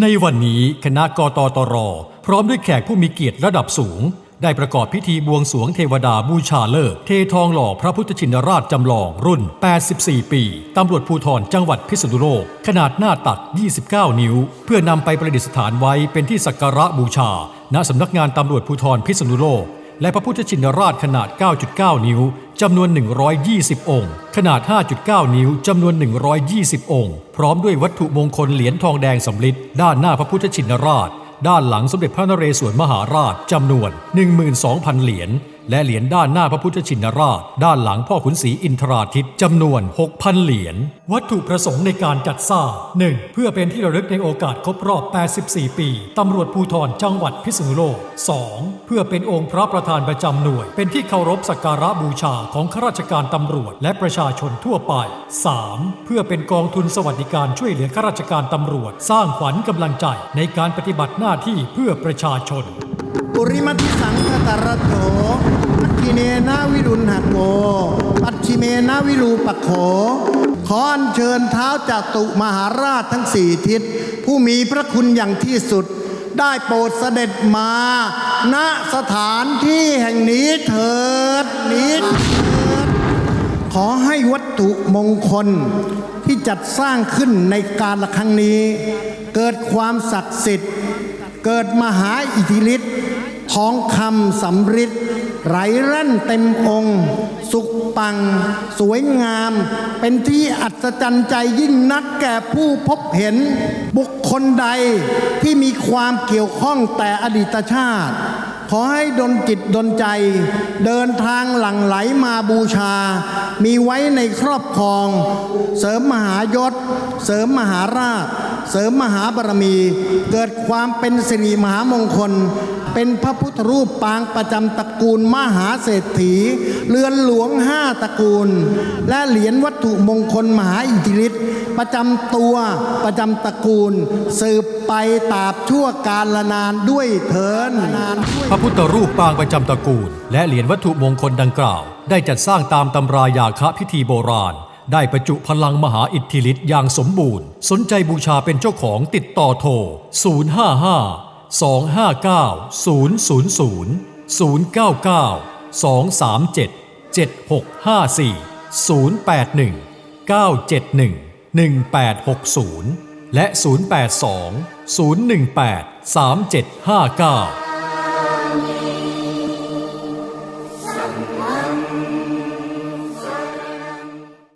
ในวันนี้คณะกตตร พร้อมด้วยแขกผู้มีเกียรติระดับสูง ได้ประกอบพิธีบวงสรวงเทวดาบูชาเลิก เททองหล่อพระพุทธชินราชจำลองรุ่น 84 ปี ตำรวจภูธรจังหวัดพิษณุโลก ขนาดหน้าตัก 29 นิ้ว เพื่อนำไปประดิษฐานไว้เป็นที่สักการะบูชา ณสำนักงานตำรวจภูธรพิษณุโลก และพระพุทธชินราชขนาด 9.9 นิ้ว จำนวน 120 องค์ ขนาด 5.9 นิ้ว จำนวน 120 องค์ พร้อมด้วยวัตถุมงคลเหรียญทองแดงสำริดด้านหน้าพระพุทธชินราช ด้านหลังสมเด็จพระนเรศวรมหาราชจำนวน 12,000 เหรียญ และเหรียญด้านหน้าพระพุทธชินราช ด้านหลังพ่อขุนศรีอินทราทิตจำนวน 6,000 เหรียญ วัตถุประสงค์ในการจัดสร้าง 1. เพื่อเป็นที่ระลึกในโอกาสครบรอบ 84 ปีตำรวจภูธรจังหวัดพิษณุโลก 2. เพื่อเป็นองค์พระประธานประจำหน่วย เป็นที่เคารพสักการะบูชาของข้าราชการตำรวจและประชาชนทั่วไป 3. เพื่อเป็นกองทุนสวัสดิการช่วยเหลือข้าราชการตำรวจ สร้างขวัญกำลังใจในการปฏิบัติหน้าที่เพื่อประชาชน ปุริมัติสังคตรโถ นาวิรูปโข ขออัญเชิญเท้าจากตุมหาราชทั้งสี่ทิศ ผู้มีพระคุณอย่างที่สุด ได้โปรดเสด็จมา ณสถานที่แห่งนี้เถิดนี้เถิดขอให้วัตถุมงคลที่จัดสร้างขึ้นในการละครั้งนี้ เกิดความศักดิ์สิทธิ์ เกิดมหาอิทธิฤทธิ์ ทองคำสำริดไหลรั่นเต็มองค์ สุขปัง สวยงาม เป็นที่อัศจรรย์ใจยิ่งนักแก่ผู้พบเห็น บุคคลใดที่มีความเกี่ยวข้องแต่อดีตชาติ ขอให้ดนจิตดนใจ เดินทางหลั่งไหลมาบูชา มีไว้ในครอบครอง เสริมมหายศ เสริมมหาราช เสริมมหาบารมี เกิดความเป็นสิริมหามงคล เป็นพระพุทธรูปปางประจำตระกูลมหาเศรษฐี เรือนหลวงห้าตระกูล และเหรียญวัตถุมงคลมหาอิทธิฤทธิ์ประจำตัวประจำตระกูล สืบไปตราบชั่วกาลนานด้วยเถินนานพระพุทธรูปปางประจำตระกูล และเหรียญวัตถุมงคลดังกล่าว ได้จัดสร้างตามตำรายาคะพิธีโบราณ ได้ประจุพลังมหาอิทธิฤทธิ์อย่างสมบูรณ์ สนใจบูชาเป็นเจ้าของติดต่อโทร 055 259 000 099 237 7654 081 971 1860 และ 082 018 3759